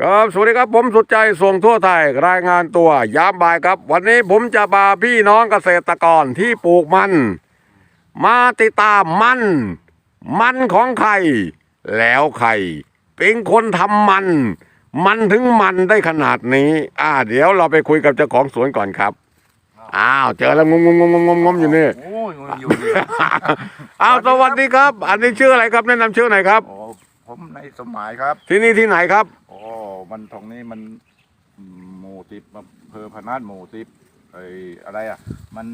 ครับสวัสดีครับผมสุดใจส่งทั่วไทยรายงานตัวยามบ่ายครับ วันนี้ผมจะพาพี่น้องเกษตรกรที่ปลูกมัน มาติดตามมัน มันของใคร แล้วใคร เป็นคนทำมัน มันถึงมันได้ขนาดนี้ อ่า เดี๋ยวเราไปคุยกับเจ้าของสวนก่อนครับ อ้าว เจอแล้วงมงมงมงมงมอยู่นี่โอ้ยอยู่ดีอ้าวสวัสดีครับ อันนี้ชื่ออะไรครับแนะนำชื่อหน่อยครับโอ้ ผมในสมหมายครับ ที่นี่ที่ไหนครับ โอ้มันตรงนี้มันหมู่ติบอำเภอพนัสหมู่ติบไอ้อะไรอะ มัน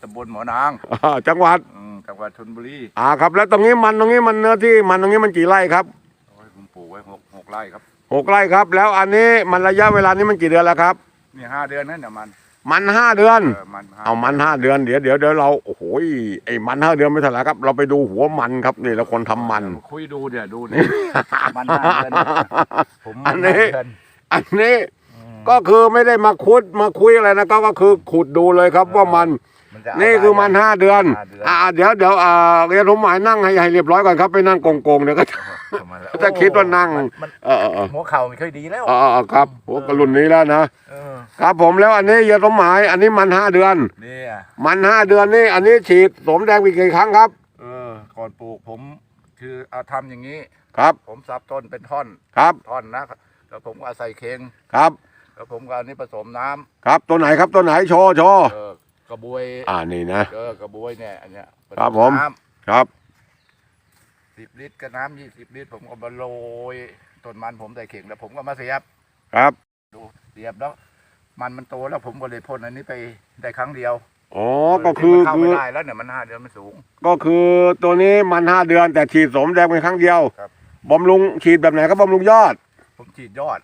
ตำบลหมอนางอ่าจังหวัด อืมจังหวัดชลบุรีอ่าครับ แล้วตรงนี้มันตรงนี้มันเนื้อที่มันตรงนี้มันกี่ไร่ครับโอ้ยผมปลูกไว้หกหกไร่ครับหกไร่ครับ แล้วอันนี้มันระยะเวลานี้มันกี่เดือนแล้วครับ นี่ห้าเดือนนั่นเนี่ยมัน มันห้าเดือน เออมันห้เอามันห้าเดือนเดี๋ยวเดี๋ยวเดี๋ยวเราโอ้โหไอ้มันห้าเดือนไม่เท่าไหร่ครับ เราไปดูหัวมันครับนี่แล้วคนทำมัน คุยดูเนี่ยดูเนี่ย มันห้าเดือนผมอัมันนนี้ ห้าเดือนอันนี้อืมก็คือไม่ได้มาคุดมาคุยอะไรนะก็ก็คือขุดดูเลยครับว่ามัน มันจะเานี่คือมันได้ห้าเดือน ห้าเดือน อ่าเดี๋ยวเดี๋ยวอ่าเรียนผมหมายนั่งให้ให้เรียบร้อยก่อนครับไปนั่งโกงๆเดี๋ยวก็ ทำไมล่จะคิดว่านั่งมันมันเออเออเออหัวเข่าไม่ค่อยดีแล้วเออเออครับหัวกระลุนนี้แล้วนะเออครับผมแล้วอันนี้เรียนผมหมายอันนี้มันห้าเดือน เนี่ยมันห้าเดือนนี่อันนี้ฉีดสมแดงไปกี่ครั้งครับ เออ ก่อนปลูกผม คือเอาทำอย่างนี้ ครับผมสับต้นเป็นท่อนครับท่อนนะแล้วผมก็เอาใส่เค็งครับแล้วผมก็เอานี่ผสมน้ำครับตัวไหนครับตัวไหนโชว์โชว์เออกระบวยอ่านี่นะ เออกระบวยเนี่ยอันเนี้ยผสครับผม น้ครับำ สิบลิตรกับน้ำยี่สิบลิตร ผมก็มาโรยต้นมันผมใส่เข่งแล้วผมก็มาเสียบครับดูเสียบแล้ว มันมันโตแล้วผมก็เลยพ่นอันนี้ไปได้ครั้งเดียวอ๋อก็คือมันเข้าคืไม่อได้แล้วเนี่ยมันห้าเดือนมันสูง ก็คือตัวนี้มันห้าเดือนแต่ฉีดสมแดงเป็นครั้งเดียวครับ บำรุงฉีดแบบไหนครับบำรุงยอด ผมฉีดยอด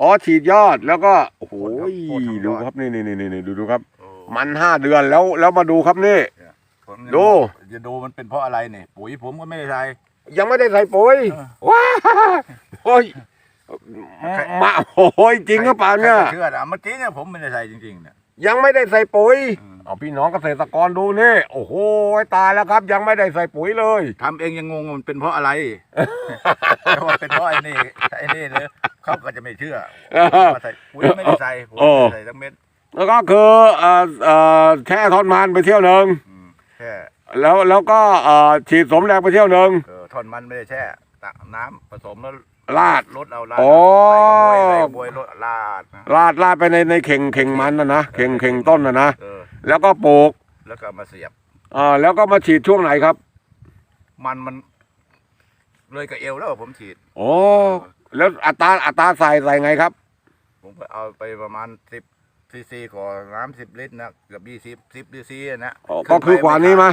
อ๋อฉีดยอดแล้วก็โอ้โหโคตรครับโคตรทั้งยอดดูครับนี่นี่นี่นี่ดูดูครับโอ้มันห้าเดือนแล้วแล้วมาดูครับนี่ ผมยังดู จะดูมันเป็นเพราะอะไรเนี่ยปุ๋ยผมก็ไม่ได้ใส่ ยังไม่ได้ใส่ปุ๋ยเออ ว้าโอ้ยมาโอ้ยจริงหรือเปล่าเนี่ย ใครจะเชื่อนะเมื่อกี้เนี่ยผมไม่ได้ใส่จริงๆเนี่ย ยังไม่ได้ใส่ปุ๋ยอืม เอาพี่น้องเกษตรกรดูนี่โอ้โหตายแล้วครับ ยังไม่ได้ใส่ปุ๋ยเลย ทำเองยังงงว่ามันเป็นเพราะอะไรแต่ว่าเป็นเพราะไอ้นี่ไอ้นี่เลยเขาก็จะไม่เชื่อว่าใส่ปุ๋ยไม่ได้ใส่ผมไม่ได้ใส่ทั้งเม็ดแล้วก็คือเอ่อเอ่อแช่ทอดมันไปเที่ยวหนึ่งอืมแค่แล้วแล้วก็เอ่อฉีดสมแดงไปเที่ยวหนึ่งเออ ท่อนมันไม่ได้แช่ตักน้ำผสมแล้วลาด ลดเอาลาดโอ้ใส่กระบวยใส่กระบวยลดลาดนะลาดลาดไปในในเข่งเข่งมันนะนะเข่งเข่งต้นนะนะเออ แล้วก็ปลูกแล้วก็มาเสียบเอ่าแล้วก็มาฉีดช่วงไหนครับมันมัน เลยกับเอวแล้วผมฉีดโอ้แล้วอัตราอัตราใส่ใส่ไงครับ ผมก็เอาไปประมาณสิบซีซีก่อนน้ำสิบลิตรนะเกือบยี่สิบสิบซีซีนะอ๋อก็คือขวานี้ไหม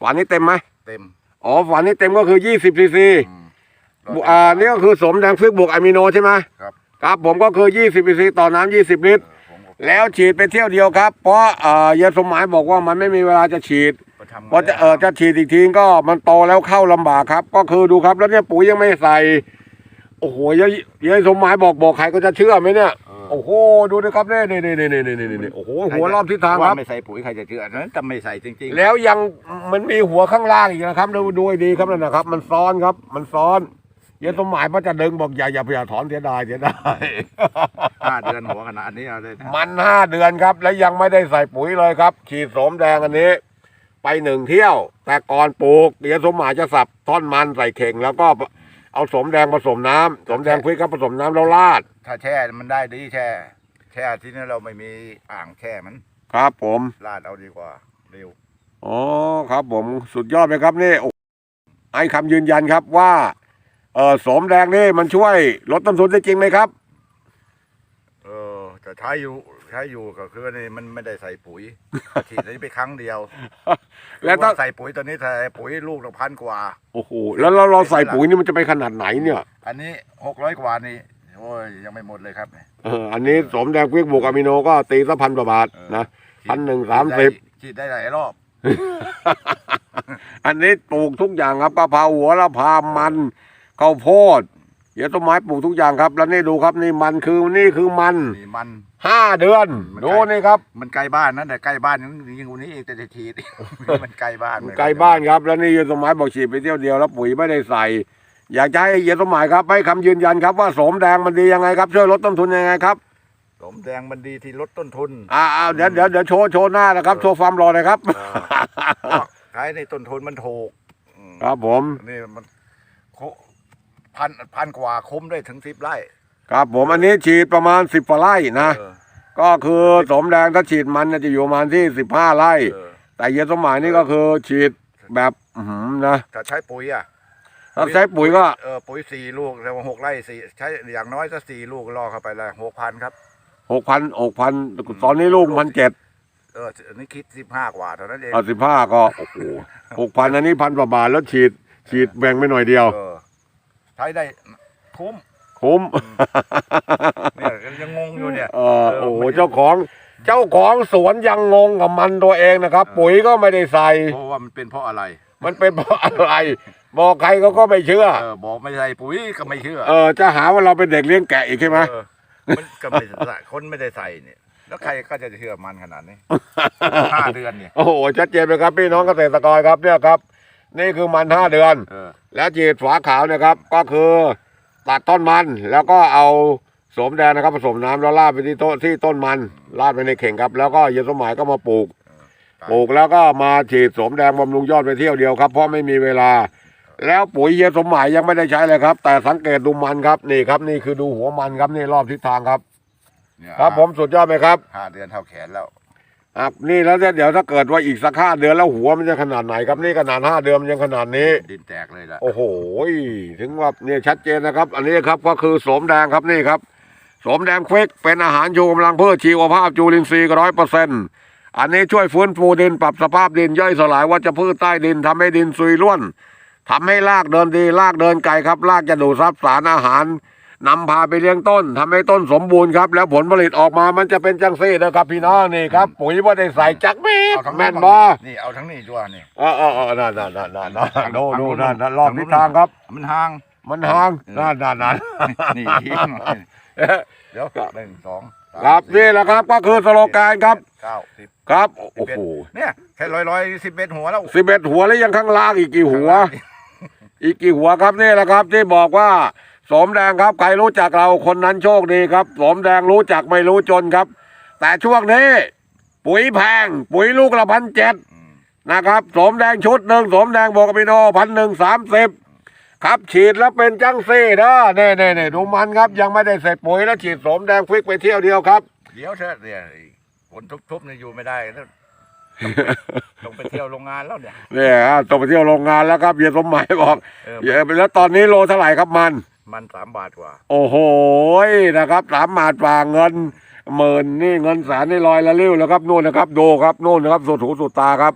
ขวานี้เต็มไหมเต็ม อ๋อขวานี้เต็มก็คือ20ซีซีอืมอ่านี่ก็คือสมแดงฟึกบวกอะมิโนใช่ไหมครับครับ ผมก็คือ20ซีซีต่อน้ำ20ลิตร เออผมก็แล้วฉีดไปเที่ยวเดียวครับ เพราะเอ่อยาสมหมายบอกว่ามันไม่มีเวลาจะฉีดก็ทำพอจะเออจะฉีดอีกทีก็มันโตแล้วเข้าลำบากครับ ก็คือดูครับแล้วเนี่ยปุ๋ยยังไม่ใส่ โอ้โหยายยายสมหมายบอกบอกใครก็จะเชื่อไหมเนี่ย เออ โอ้โหดูนะครับเนี่ยนี่นี่นี่นี่นี่นี่นี่โอ้โหหัวรอบทิศทางคว่ารับไม่ใส่ปุ๋ยใครจะเชื่ออันนั้นแต่ไม่ใส่จริงๆ แล้วยังมันมีหัวข้างล่างอีกนะครับ ดูดูให้ดีครับนั่นนะครับ มันซ้อนครับ มันซ้อนยายสมหมายพระจะดึงบอกอย่าอย่าอย่าถอนเสียดายเสียดายห้าเดือนหัวขนาดนี้เอาเลยนะมันห้าเดือนครับ และยังไม่ได้ใส่ปุ๋ยเลยครับฉีดโสมแดงอันนี้ ไปหนึ่งเที่ยว แต่ก่อนปลูกเดี๋ยวสมหมายจะสับท่อนมันใส่เข่งแล้วก็ เอาสมแดงผสมน้ำสมแดงพริกครับผสมน้ำแล้วราดถ้าแช่มันได้ดีแช่ แช่ที่นี่เราไม่มีอ่างแช่มันครับ ผมลาดเอาดีกว่าเร็ว อ๋อครับ ผมสุดยอดไหมครับนี่โอ้ให้คำยืนยันครับว่า เออสมแดงนี่มันช่วยลดต้นทุนได้จริงไหมครับ เออแต่ใช้อยู่ ใช้อยู่ก็คือนี่มันไม่ได้ใส่ปุ๋ยฉีดอันนี้ไปครั้งเดียวแล้วถ้าใส่ปุ๋ยตอนนี้ใส่ปุ๋ยลูกละพันกว่า โอ้โหแล้วเราเราใส่ปุ๋ยนี่มันจะไปขนาดไหนเนี่ย อันนี้หกร้อยกว่านี่โอ้ยยังไม่หมดเลยครับเอออันนี้สมแดงพริกบวกอะมิโนก็ตีสักพันกว่าบาทนะพันหนึ่งสามสิบฉีดได้หลายรอบ อันนี้ปลูกทุกอย่างครับกะเพราหัวละพามันข้าวโพดเดี๋ยวต้นไม้ปลูกทุกอย่างครับ แล้วนี่ดูครับนี่มันคือนี่คือมันนี่มัน ห้าเดือนมันดูใกล้นี่ครับ มันไกลบ้านนั่นแต่ใกล้บ้านยังยิ่งกว่านี้อีกแต่จะฉีดมันไกลบ้านไกลบ้านครับ แล้วนี่ต้นไม้บอกฉีดไปเที่ยวเดียวแล้วปุ๋ยไม่ได้ใส่ อยากจะให้เฮียสมหมายครับให้คำยืนยันครับว่าโสมแดงมันดียังไงครับ ช่วยลดต้นทุนยังไงครับสมแดงมันดีที่ลดต้นทุนอ่าเอาเดี๋ยวเดี๋ยวเดี๋ยวโชว์โชว์หน้านะครับโชว์ความรอเลยครับเออเพราะใช้ในต้นทุนมันถูกอืมครับผมนี่มันโคพันพันกว่าคุ้มได้ถึงสิบไร่ ครับผมอันนี้ฉีดประมาณสิบกว่าไร่นะ เออก็คือโสมแดงถ้าฉีดมันเนี่ยจะอยู่ประมาณที่สิบห้าไร่ เออแต่เฮียสมหมายนี่ก็คือฉีดแบบอื้อหือนะถ้าใช้ปุ๋ยอะถ้าใช้ปุ๋ยก็เออปุ๋ยสี่ลูกแต่ว่าหกไร่สี่ใช้อย่างน้อยก็สี่ลูกล่อเข้าไปละหกพันครับหกพันหกพันตอนนี้ลูกมันเจ็ดเอออันนี้คิดสิบห้ากว่าเท่านั้นเองเอาสิบห้าก็โอ้โหหกพันอันนี้พันกว่าบาทแล้วฉีดฉีดแบ่งไปหน่อยเดียว เออใช้ได้คุ้ม คุ้มเนี่ยยังงงอยู่เนี่ยเออโอ้โหเจ้าของเจ้าของสวนยังงงกับมันตัวเองนะครับ ปุ๋ยก็ไม่ได้ใส่เพราะว่ามันเป็นเพราะอะไร มันเป็นเพราะอะไรบอกใครเขาก็ไม่เชื่อเออบอกไม่ใช่ปุ๋ยก็ไม่เชื่อ เออจะหาว่าเราเป็นเด็กเลี้ยงแกะอีกใช่ไหมเออมันก็ไม่ใส่คนไม่ได้ใส่เนี่ยแล้วใครก็จะเชื่อมันขนาดนี้ห้าเดือนเนี่ยโอ้โหชัดเจนเลยครับพี่น้องเกษตรกรครับเนี่ยครับ นี่คือมันห้าเดือนเออแล้วฉีดฝาขาวเนะครับก็คือ ตัดต้นมัน แล้วก็เอาโสมแดงนะครับผสมน้ำแล้วราดไปที่ต้นที่ต้นมันราดไปในเข่งครับ แล้วก็เยนสมหมายก็มาปลูก ปลูกแล้วก็มาฉีดโสมแดงบำรุงยอดไปเที่ยวเดียวครับเพราะไม่มีเวลา แล้วปุ๋ยเฮียสมหมายยังไม่ได้ใช้เลยครับ แต่สังเกตดูมันครับนี่ครับ นี่คือดูหัวมันครับนี่รอบทิศทางครับ เนี่ยครับผมสุดยอดไหมครับ ห้าเดือนเท่าแขนแล้ว อะนี่แล้วเดี๋ยวถ้าเกิดว่าอีกสักห้าเดือนแล้วหัวมันจะขนาดไหนครับนี่ขนาดห้าเดือนมันยังขนาดนี้ ดินแตกเลยละโอ้โหถึงว่าเนี่ยชัดเจนนะครับ อันนี้ครับก็คือโสมแดงครับนี่ครับโสมแดงเควกเป็นอาหารชูกำลังเพื่อชีวภาพจุลินทรีย์ร้อยเปอร์เซ็นต์อันนี้ช่วยฟื้นฟูดินปรับสภาพดินย่อยสลายวัชพืชใต้ดินทำให้ดินซุยร่วนทำให้รากเดินดีรากเดินไกลครับรากจะดูดซับสารอาหาร นำพาไปเลี้ยงต้นทำให้ต้นสมบูรณ์ครับ แล้วผลผลิตออกมามันจะเป็นจังซี่นะครับพี่น้องนี่ครับ ปุ๋ยว่าได้ใส่จักเม็ดเอาทั้งแม่นบ้บ่างนี่เอาทั้งนี้จ้วนี่เออเออเออนั่นนั่นนั่นนั่นนั่นดูดูนั่นนั่นรอบทิศทางครับ มันห่าง มันห่างนั่นนั่นนั่นนี่เดี๋ยวหนึ่งสองสามครับสี่นี่แหละครับก็คือสโลแกนครับเก้าสิบครับโอ้โหเนี่ยแค่ร้อยร้อยสิบเอ็ดหัวแล้วสิบเอ็ดหัวแล้วยังข้างล่างอีกกี่หัว อีกกี่หัวครับนี่แหละครับที่บอกว่า สมแดงครับใครรู้จักเราคนนั้นโชคดีครับ สมแดงรู้จักไม่รู้จนครับ แต่ช่วงนี้ ปุ๋ยแพง ปุ๋ยลูกละพันเจ็ดอืมนะครับสมแดงชุดหนึ่งสมแดงโบกามิโนพันหนึ่งสามสิบครับฉีดแล้วเป็นจังซี่นะเน่เน่เน่ดูมันครับ ยังไม่ได้เสร็จปุ๋ยแล้วฉีดสมแดงฟิกไปเที่ยวเดียวครับ เดี๋ยวเถอะเนี่ยคนทุบๆเนี่ยอยู่ไม่ได้แล้วต้องไปเที่ยวโรงงานแล้วเนี่ยเนี่ยฮะต้องไปเที่ยวโรงงานแล้วครับเฮียสมหมายบอกเออเฮียแล้วตอนนี้โลเท่าไหร่ครับมัน มันสามบาทกว่า โอ้โหนะครับสามบาทฝ่าเงินหมื่นนี่เงินแสนนี่ลอยละลิ้วแล้วครับนู่นนะครับดูครับนู่นนะครับสุดหูสุดตาครับ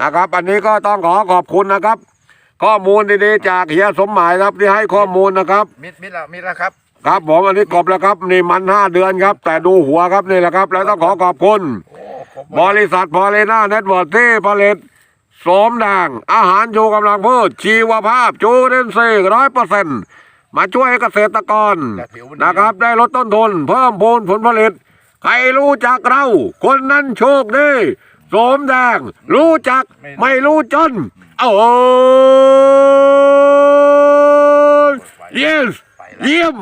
นะครับ อันนี้ก็ต้องขอขอบคุณนะครับ ข้อมูลดีๆจากเฮียสมหมายครับที่ให้ข้อมูลนะครับ มิดมิดละมิดละครับ ครับผมอันนี้กบแล้วครับนี่มันห้าเดือนครับ แต่ดูหัวครับนี่แหละครับ แล้วต้องขอขอบคุณโอ้ครบหมบดริษัทพอเลน่าเน็ตเวิร์กที่ผลิตโสมแดงอาหารชูกำลังพืชชีวภาพจูเรนซีร้อยเปอร์เซ็นต์ มาช่วยให้เกษตรกรแต่ผิวมันนะครับ ได้ลดต้นทุนเพิ่มพูนผลผลิต ใครรู้จักเรา คนนั้นโชคดีโสมแดง รู้จักไม่รู้จนโอ้ย yes ไปแล้วเยี่ยม